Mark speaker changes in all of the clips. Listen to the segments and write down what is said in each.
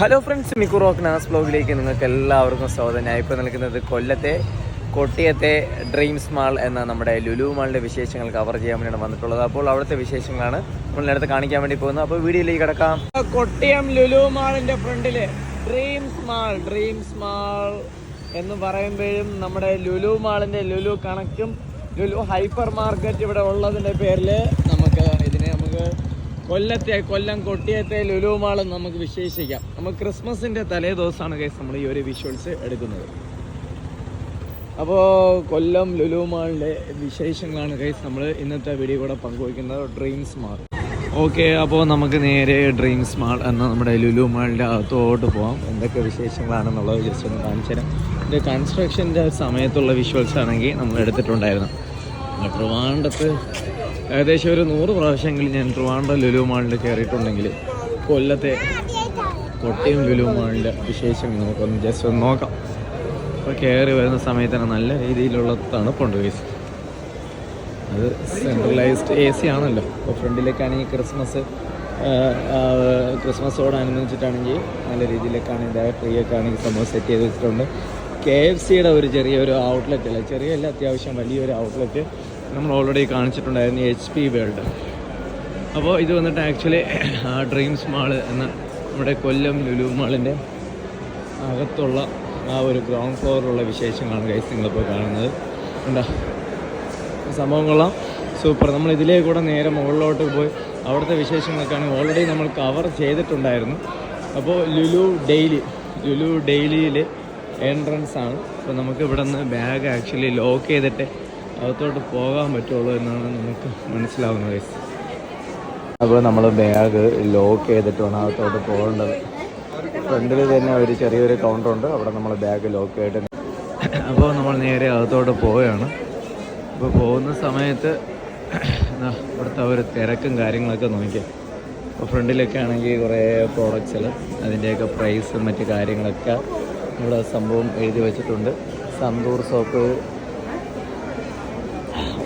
Speaker 1: Hello friends മിക്കുറോക്ക് നാസ് ബ്ലോഗിലേക്ക് നിങ്ങൾക്ക് എല്ലാവർക്കും സ്വാഗതം. ഞാൻ ഇപ്പോൾ നിൽക്കുന്നത് കൊല്ലത്തെ കൊട്ടിയത്തെ ഡ്രീംസ് മാൾ എന്ന നമ്മുടെ ലുലു മാളിന്റെ വിശേഷങ്ങൾ കവർ ചെയ്യാൻ വേണ്ടിയാണ് വന്നിട്ടുള്ളത്. അപ്പോൾ അവിടുത്തെ വിശേഷങ്ങളാണ് നമ്മളിനടുത്ത് കാണിക്കാൻ വേണ്ടി പോകുന്നത്. അപ്പോൾ വീഡിയോയിലേക്ക് കിടക്കാം. കൊട്ടിയം ലുലു മാളിന്റെ ഫ്രണ്ടിൽ ഡ്രീംസ് മാൾ ഡ്രീംസ് മാൾ എന്ന് പറയുമ്പോഴും നമ്മുടെ ലുലു മാളിന്റെ ലുലു കണക്കും ലുലു ഹൈപ്പർ മാർക്കറ്റ് ഇവിടെ ഉള്ളതിന്റെ പേരിൽ നമുക്ക് ഇതിനെ നമുക്ക് കൊല്ലത്തെ കൊല്ലം കൊട്ടിയത്തെ ലുലു മാൾ നമുക്ക് വിശേഷിക്കാം. നമുക്ക് ക്രിസ്മസിന്റെ തലേ ദിവസമാണ് കേസ് നമ്മൾ ഈ ഒരു വിഷ്വൽസ് എടുക്കുന്നത്. അപ്പോൾ കൊല്ലം ലുലു മാളിലെ വിശേഷങ്ങളാണ് കേസ് നമ്മൾ ഇന്നത്തെ വീഡിയോ കൂടെ പങ്കുവയ്ക്കുന്നത്. Dreams mall. ഓക്കെ അപ്പോൾ നമുക്ക് നേരെ ഡ്രീംസ് മാൾ എന്ന നമ്മുടെ ലുലു മാളിന്റെ അകത്തോട്ട് പോകാം എന്തൊക്കെ വിശേഷങ്ങളാണെന്നുള്ളത് ജസ്റ്റ് ഒന്ന് കാണിച്ചു തരാം. ഇത് കൺസ്ട്രക്ഷന്റെ സമയത്തുള്ള വിഷ്വൽസ് ആണെങ്കിൽ നമ്മൾ എടുത്തിട്ടുണ്ടായിരുന്നു. ട്രിവാൻഡത്ത് ഏകദേശം ഒരു നൂറ് പ്രാവശ്യമെങ്കിലും ഞാൻ ട്രിവാൻഡ്രം ലുലു മാളിൽ കയറിയിട്ടുണ്ടെങ്കിൽ കൊല്ലത്തെ കൊട്ടയം ലുലു മാളിന്റെ വിശേഷം നമുക്കൊന്ന് ജസ്റ്റ് ഒന്ന് നോക്കാം. അപ്പോൾ കയറി വരുന്ന സമയത്ത് തന്നെ നല്ല രീതിയിലുള്ള തണുപ്പുണ്ട് ഗൈസ് അത് സെൻട്രലൈസ്ഡ് എ സി ആണല്ലോ. അപ്പോൾ ഫ്രണ്ടിലേക്കാണെങ്കിൽ ക്രിസ്മസ് ക്രിസ്മസോടനുബന്ധിച്ചിട്ടാണെങ്കിൽ നല്ല രീതിയിലേക്കാണ് ഇതായ ട്രീ ഒക്കെ ആണെങ്കിൽ സംഭവം സെറ്റ് ചെയ്ത് വെച്ചിട്ടുണ്ട്. കെ എഫ് സിയുടെ ഒരു ചെറിയൊരു ഔട്ട്ലെറ്റ് അല്ല ചെറിയല്ല അത്യാവശ്യം വലിയൊരു ഔട്ട്ലെറ്റ് നമ്മൾ ഓൾറെഡി കാണിച്ചിട്ടുണ്ടായിരുന്നു എച്ച് പി വേൾഡ് അപ്പോൾ ഇത് വന്നിട്ട് ആക്ച്വലി ആ ഡ്രീംസ് മാൾ എന്ന നമ്മുടെ കൊല്ലം ലുലു മാളിന്റെ അകത്തുള്ള ആ ഒരു ഗ്രൗണ്ട് ഫ്ലോറിലുള്ള വിശേഷങ്ങളാണ് ഗൈസ് നിങ്ങളിപ്പോൾ കാണുന്നത്. ഉണ്ടോ സംഭവം സൂപ്പർ നമ്മൾ ഇതിലേ കൂടെ നേരെ മുകളിലോട്ട് പോയി. അവിടുത്തെ വിശേഷങ്ങളൊക്കെയാണ് ഓൾറെഡി നമ്മൾ കവർ ചെയ്തിട്ടുണ്ടായിരുന്നു. അപ്പോൾ ലുലു ഡെയിലി ലുലു ഡെയിലിയിൽ എൻട്രൻസ് ആണ്. അപ്പോൾ നമുക്ക് ഇവിടെ നിന്ന് ബാഗ് ആക്ച്വലി ലോക്ക് ചെയ്തിട്ട് അകത്തോട്ട് പോകാൻ പറ്റുള്ളൂ എന്നാണ് നമുക്ക് മനസ്സിലാവുന്നത് ഗൈസ് അപ്പോൾ നമ്മൾ ബാഗ് ലോക്ക് ചെയ്തിട്ട് വേണം അകത്തോട്ട് പോകേണ്ടത്. ഫ്രണ്ടിൽ തന്നെ ഒരു ചെറിയൊരു കൗണ്ടർ ഉണ്ട്. അവിടെ നമ്മൾ ബാഗ് ലോക്ക് ചെയ്തിട്ട് അപ്പോൾ നമ്മൾ നേരെ അകത്തോട്ട് പോവുകയാണ്. അപ്പോൾ പോകുന്ന സമയത്ത് ഇവിടുത്തെ ഒരു തിരക്കും കാര്യങ്ങളൊക്കെ നോക്കിയാൽ അപ്പോൾ ഫ്രണ്ടിലൊക്കെ ആണെങ്കിൽ കുറേ പ്രോഡക്റ്റ്സിൽ അതിന്റെയൊക്കെ പ്രൈസും മറ്റു കാര്യങ്ങളൊക്കെ ഇവിടെ സംഭവം എഴുതി വെച്ചിട്ടുണ്ട്. Santoor soap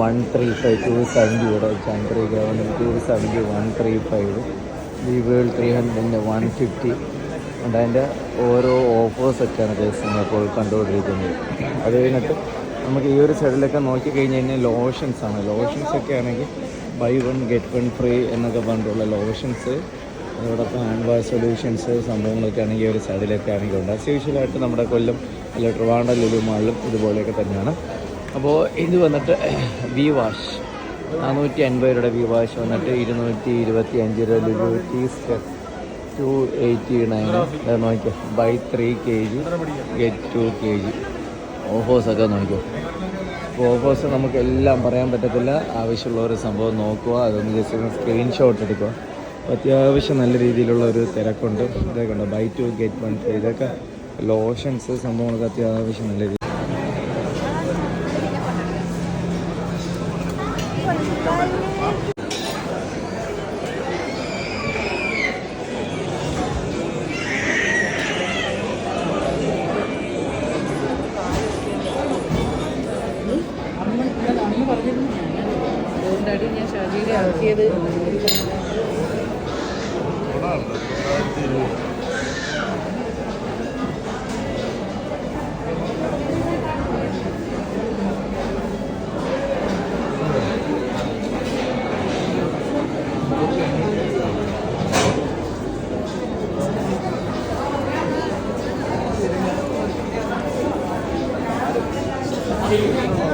Speaker 1: one three five two seventy ഇവിടെ Chandri government two seventy one three five Vivel three ഹൺഡ്രഡിന്റെ one fifty ഉണ്ട് അതിന്റെ ഓരോ ഓഫേഴ്സൊക്കെയാണ് ജസ്റ്റ് ഇപ്പോൾ കണ്ടുകൊണ്ടിരിക്കുന്നത്. അത് കഴിഞ്ഞിട്ട് നമുക്ക് ഈ ഒരു സൈഡിലൊക്കെ നോക്കി കഴിഞ്ഞ് കഴിഞ്ഞാൽ ലോഷൻസ് ആണ്. ലോഷൻസ് ഒക്കെ ആണെങ്കിൽ buy one get one free എന്നൊക്കെ പറഞ്ഞിട്ടുള്ള ലോഷൻസ് അതോടൊപ്പം ഹാൻഡ് വാഷ് സൊല്യൂഷൻസ് സംഭവങ്ങളൊക്കെ ആണെങ്കിൽ ഈ ഒരു സൈഡിലൊക്കെ ആണെങ്കിൽ ഉണ്ട്. അസ്യൂഷ്യലായിട്ട് നമ്മുടെ കൊല്ലം അല്ലെങ്കിൽ ട്രിവാൻഡ്രം ലുലു ഇതുപോലെയൊക്കെ തന്നെയാണ്. അപ്പോൾ ഇത് വന്നിട്ട് വി വാഷ് നാനൂറ്റി അൻപത് രൂപയുടെ വി വാഷ് വന്നിട്ട് ഇരുന്നൂറ്റി ഇരുപത്തി അഞ്ച് രൂപ tea step two eighty nine നോക്കിയോ buy three K G get two K G ഓഫേഴ്സൊക്കെ നോക്കിയോ അപ്പോൾ ഓഫേഴ്സ് നമുക്ക് എല്ലാം പറയാൻ പറ്റത്തില്ല. ആവശ്യമുള്ള ഒരു സംഭവം നോക്കുക. അതൊന്ന് ജസ്റ്റ് ഒന്ന് സ്ക്രീൻഷോട്ട് എടുക്കുക. അത്യാവശ്യം നല്ല രീതിയിലുള്ള ഒരു തിരക്കുണ്ട്. ഇതൊക്കെ ഉണ്ട് ബൈ ടു ഗെറ്റ് വൺ ഇതൊക്കെ ലോഷൻസ് സംഭവങ്ങളൊക്കെ അത്യാവശ്യം നല്ല രീതി
Speaker 2: ഇത് Thank you.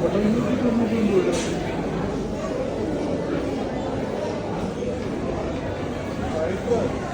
Speaker 2: Thank you.